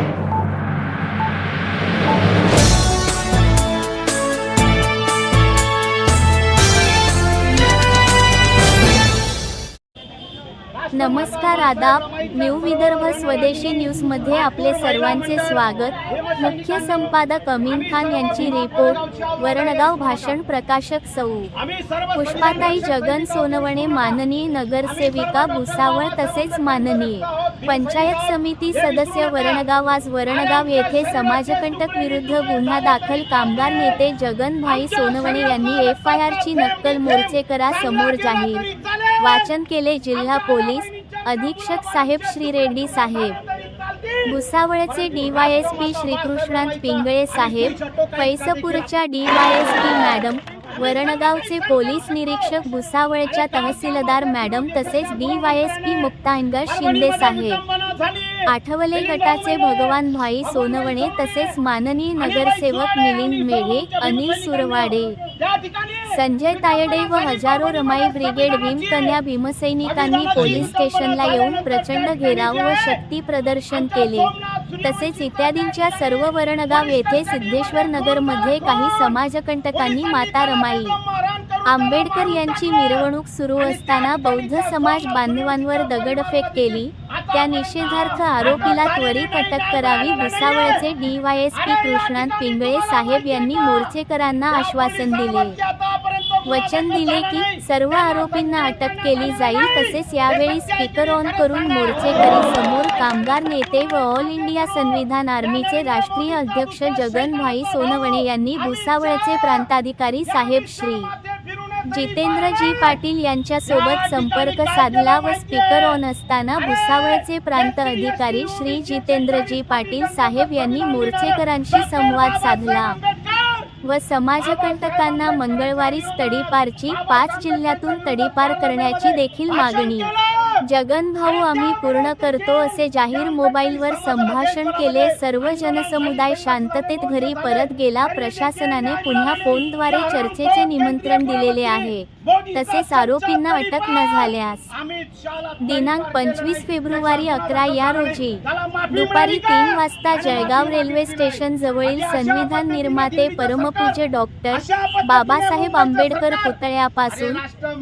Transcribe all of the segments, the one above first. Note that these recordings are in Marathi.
Thank you. नमस्कार आदाब. न्यू विदर्भ स्वदेशी न्यूजमध्ये आपले सर्वांचे स्वागत. मुख्य संपादक अमीन खान यांची रिपोर्ट. वरणगाव भाषण प्रकाशक सौ पुष्पाताई जगन सोनवणे माननीय नगरसेविका भुसावळ तसेच माननीय पंचायत समिती सदस्य वरणगाव. आज वरणगाव येथे समाजकंटक विरुद्ध गुन्हा दाखल कामगार नेते जगनभाई सोनवणे यांनी एफ आय आर ची नक्कल मोर्चेकरा समोर जाहीर. वाचन केले जिल्हा पोलीस अधीक्षक साहेब श्री रेड्डी साहेब भुसावळचे डीवायएसपी श्रीकृष्णांत पिंगळे साहेब फैसपूरच्या डीवायएसपी मॅडम वरणगावचे पोलीस निरीक्षक भुसावळच्या तहसीलदार मॅडम तसेच डीवायएसपी मुक्तांगर शिंदे साहेब. आठवले गटाचे भगवान भाई सोनवणे तसेच माननीय नगरसेवक मिलिंद मेढे अनिल सुरवाडे. संजय तायडे व हजारो रमाई ब्रिगेड भीमकन्या भीमसैनिकांनी पोलीस स्टेशनला येऊन प्रचंड घेराव व शक्ती प्रदर्शन केले. तसेच इत्यादींच्या सर्व वरणगाव येथे सिद्धेश्वर नगरमध्ये काही समाजकंटकांनी माता रमाई. आंबेडकर यांची मिरवणूक सुरू असताना बौद्ध समाज बांधवांवर दगडफेक केली. त्या निषेधार्थ आरोपीला त्वरित अटक करावी भुसावळचे डीवायएसपी कृष्णांत पिंगळे साहेब यांनी मोर्चेकरांना आश्वासन दिले. वचन दिले की सर्व आरोपींना अटक केली जाईल तसेच यावेळी स्पीकर ऑन करून मोर्चेकरी समोर कामगार नेते व ऑल इंडिया संविधान आर्मीचे राष्ट्रीय अध्यक्ष जगन भाई सोनवणे यांनी भुसावळचे प्रांताधिकारी साहेब श्री. जितेंद्रजी पाटील यांच्यासोबत संपर्क साधला व स्पीकर ऑन असताना भुसावळचे प्रांत अधिकारी श्री जितेंद्रजी पाटील साहेब यांनी मोर्चेकरांशी संवाद साधला. व समाजकंटकांना मंगळवारीच तडीपारची पाच जिल्ह्यातून तडीपार करण्याची देखील मागणी. जगन भाऊ आम्ही पूर्ण करतो असे जाहीर मोबाईलवर संभाषण केले. सर्व जनसमुदाय शांततेत घरी परत गेला. प्रशासनाने पुन्हा फोनद्वारे चर्चेचे निमंत्रण दिलेले आहे. तसेच आरोपींना अटक न झाल्यास दिनांक पंचवीस फेब्रुवारी अकरा या रोजी दुपारी तीन वाजता जळगाव रेल्वे स्टेशन जवळील संविधान निर्माते परमपूज्य डॉक्टर बाबासाहेब आंबेडकर पुतळ्यापासून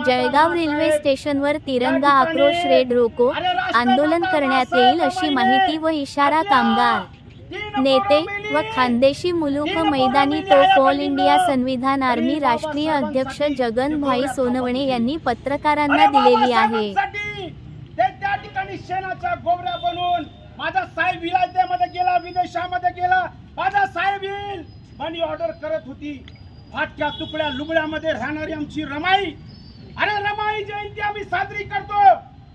जळगाव रेल्वे स्टेशनवर तिरंगा आक्रोश रेड रोको आंदोलन करण्यात येईल अशी माहिती व इशारा कामगार नेते व खानदेशी मुलूक मैदानी तोफ ऑल इंडिया संविधान आर्मी राष्ट्रीय अध्यक्ष जगन भाई सोनवणे यांनी पत्रकारांना दिलेली आहे. ते त्या ठिकाणी शेणाच्या गोबऱ्या बनवून माझा साहेब गेला विदेशामध्ये गेला. माझा साहेब येईल. मनी ऑर्डर करत होती. फाटक्या तुकड्या लुगड्यामध्ये राहणारी आमची रमाई. अरे रमाई जयंती आम्ही साजरी करतो.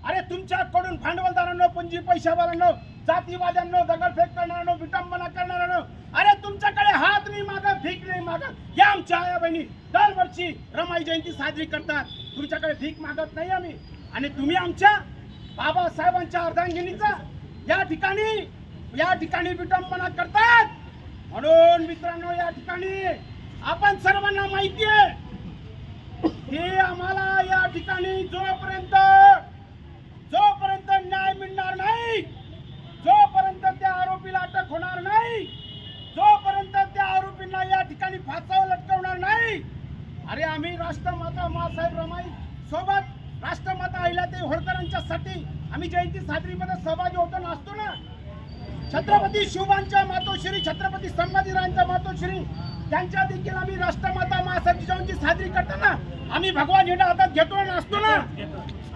अरे तुमच्याकडून भांडवलदारांनो पुंजी पैशावाल्यांनो जातीवाद्यांनो दगडफेक करणाऱ्यांनो विटंबना करणाऱ्यांनो अरे तुमच्याकडे हात नाही मागत भीक नाही मागत. या आमच्या आया बहिणी दरवर्षी रमाई जयंती साजरी करतात. तुमच्याकडे भीक मागत नाही आम्ही. आणि तुम्ही आमच्या बाबासाहेबांच्या अर्धांगिनीचा या ठिकाणी या ठिकाणी विटंबना करतात. म्हणून मित्रांनो या ठिकाणी आपण सर्वांना माहिती आहे हे आम्हाला या ठिकाणी जोपर्यंत न्याय मिळणार नाही जोपर्यंत त्या आरोपीला अटक होणार नाही जोपर्यंत त्या आरोपींना ठिकाणी फासावर लटकवणार नाही. अरे आम्ही राष्ट्रमाता मासाहेब रमाई सोबत राष्ट्रमाता अहिल्याताई होळकरांच्यासाठी आम्ही जयंती साजरीमध्ये सहभागी होतो ना असतो ना? छत्रपती शिवबांच्या मातोश्री छत्रपती संभाजीराजांच्या मातोश्री त्यांच्या देखील आम्ही राष्ट्रमाता मासाहेब जिजाऊंची साजरी करताना आम्ही भगवान झेंडा हातात घेतो आणि असतो ना?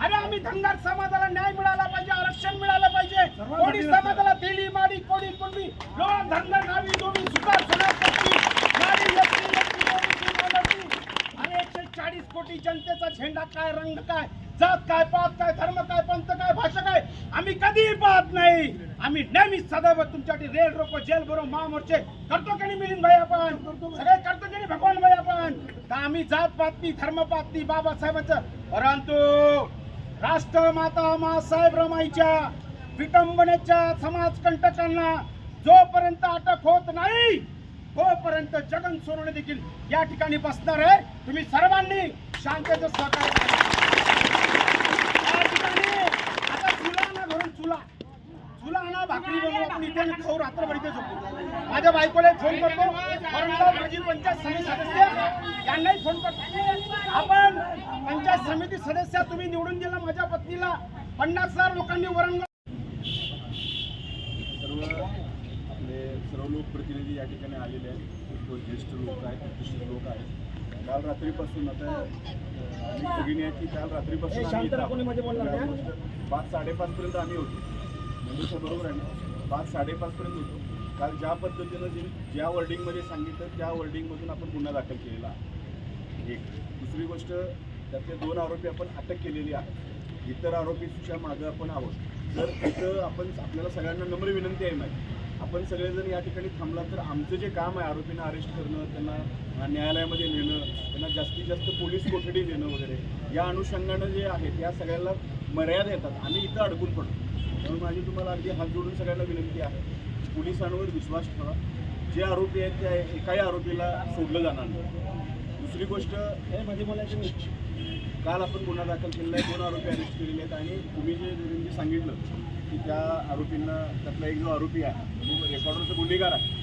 अरे आम्ही धनगर समाजाला न्याय मिळाला पाहिजे आरक्षण मिळालं पाहिजे. कोणी समाजाला तेली माडी कोणी कुणबी लोक धनगर झेंडा काय रंग काय जात काय पात काय धर्म काय पंथ काय भाषा काय आम्ही कधीही पाहत नाही. आम्ही नेहमी सदैव तुमच्यासाठी रेड रोप जेल बरो महामोर्चे करतो की नाही मिलिंद भाई आपण सगळे करतो की नाही भगवान भाई आपण तर आम्ही जात पातनी धर्म पातनी नाही बाबासाहेबांचं परंतु राष्ट्रमाता मासाहेब रमाईच्या विटंबनेच्या समाजकंटकांना जोपर्यंत अटक होत नाही तोपर्यंत जगन सोनवणे देखील या ठिकाणी बसणार आहे. तुम्ही सर्वांनी शांततेचं सहकार्य करा. ठिकाणी आता चुला आणा घरून चुला. चुला आणा भाकरी बनवू आपण इथे खाऊ रात्रभर इथे झोपू माझ्या बायकोला फोन करतो. परंतु माजी पंचायत समिती सदस्य यांनाही फोन करतो. आपण पंचायत समिती सदस्य तुम्ही निवडून दिला माझ्या पत्नीला. पन्नास हजार लोकांनी वरण आपले सर्व लोकप्रतिनिधी या ठिकाणी आलेले आहेत. खूप ज्येष्ठ लोक आहेत प्रतिष्ठित लोक आहेत. काल रात्रीपासून आता अं, आम्ही भगिनी काल रात्रीपासून हे? पाच साडेपाचपर्यंत आम्ही होतो. म्हणजे बरोबर आहे ना? पाच साडेपाचपर्यंत होतो. काल ज्या पद्धतीनं जे ज्या वर्डिंगमध्ये सांगितलं त्या वर्डिंगमधून आपण गुन्हा दाखल केलेला आहे. एक. दुसरी गोष्ट त्यातले दोन आरोपी आपण अटक केलेली आहे इतर आरोपीच्या मागं आपण आहोत. जर इथं आपण आपल्याला सगळ्यांना नम्र विनंती आहे माहिती आपण सगळेजण या ठिकाणी थांबला तर आमचं जे काम आहे आरोपींना अरेस्ट करणं त्यांना न्यायालयामध्ये नेणं त्यांना जास्तीत जास्त पोलीस कोठडी देणं वगैरे या अनुषंगानं जे आहेत या सगळ्याला मर्यादा येतात. आम्ही इथं अडकून पडतो. त्यामुळे माझी तुम्हाला अगदी हात जोडून सगळ्यांना विनंती आहे. पोलिसांवर विश्वास ठेवा. जे आरोपी आहेत त्या एकाही आरोपीला सोडलं जाणार नाही. दुसरी गोष्ट हे मध्ये बोलायचं काल आपण गुन्हा दाखल केलेला आहे. दोन आरोपी अरेस्ट केलेले आहेत. आणि तुम्ही जे जे सांगितलं की त्या आरोपींना त्यातला एक जो आरोपी आहे तो रेकॉर्डरचा गुन्हेगार आहे.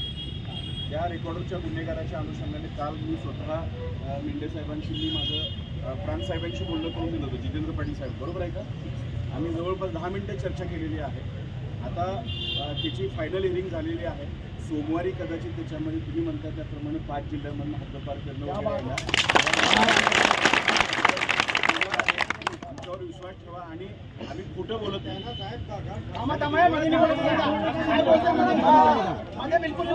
त्या रेकॉर्डरच्या गुन्हेगाराच्या अनुषंगाने काल मी स्वतः मेंढे साहेबांशी मी माझं अ, प्रांत साहेबांशी बोलणं करून दिलं होतं जितेंद्र पाटील साहेब. बरोबर आहे का? आम्ही जवळपास दहा मिनिटं चर्चा केलेली आहे. आता त्याची फायनल हिअरिंग झालेली आहे. सोमवारी कदाचित त्याच्यामध्ये तुम्ही म्हणता त्याप्रमाणे पाच जिल्ह्यांमधून हद्दपार करणं आहे. आमच्यावर विश्वास ठेवा आणि आम्ही खोटं बोलत नाही थांबा थांबा हे मध्ये नाही बिलकुल.